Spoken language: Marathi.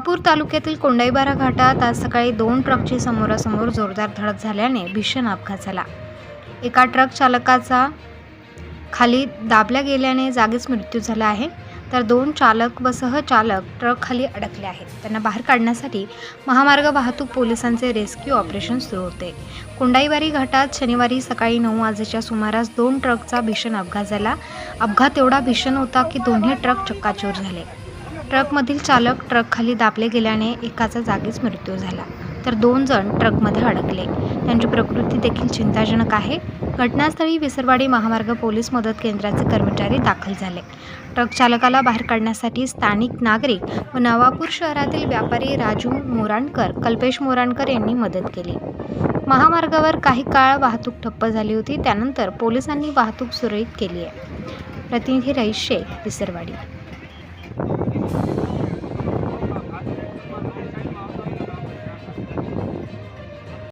नवापूर तालुक्यातील कोंडाईबारा घाटात आज सकाळी दोन ट्रकची समोरासमोर जोरदार धडक झाल्याने भीषण अपघात झाला. एका ट्रक चालकाचा खाली दाबल्या गेल्याने जागीच मृत्यू झाला आहे. तर दोन चालक व सहचालक ट्रक खाली अडकले आहेत. त्यांना बाहेर काढण्यासाठी महामार्ग वाहतूक पोलिसांचे रेस्क्यू ऑपरेशन सुरू होते. कोंडाईबारी घाटात शनिवारी सकाळी नऊ वाजेच्या सुमारास दोन ट्रकचा भीषण अपघात झाला. अपघात एवढा भीषण होता की दोन्ही ट्रक चक्काचूर झाले. ट्रकमधील चालक ट्रक खाली दाबले गेल्याने एकाचा जागीच मृत्यू झाला. तर दोन जण ट्रकमध्ये अडकले. त्यांची प्रकृती देखील चिंताजनक आहे. घटनास्थळी विसरवाडी महामार्ग पोलीस मदत केंद्राचे कर्मचारी दाखल झाले. ट्रक चालकाला बाहेर काढण्यासाठी स्थानिक नागरिक व नवापूर शहरातील व्यापारी राजू मोराणकर कल्पेश मोराणकर यांनी मदत केली. महामार्गावर काही काळ वाहतूक ठप्प झाली होती. त्यानंतर पोलिसांनी वाहतूक सुरळीत केली आहे. प्रतिनिधी रईस शेख विसरवाडी.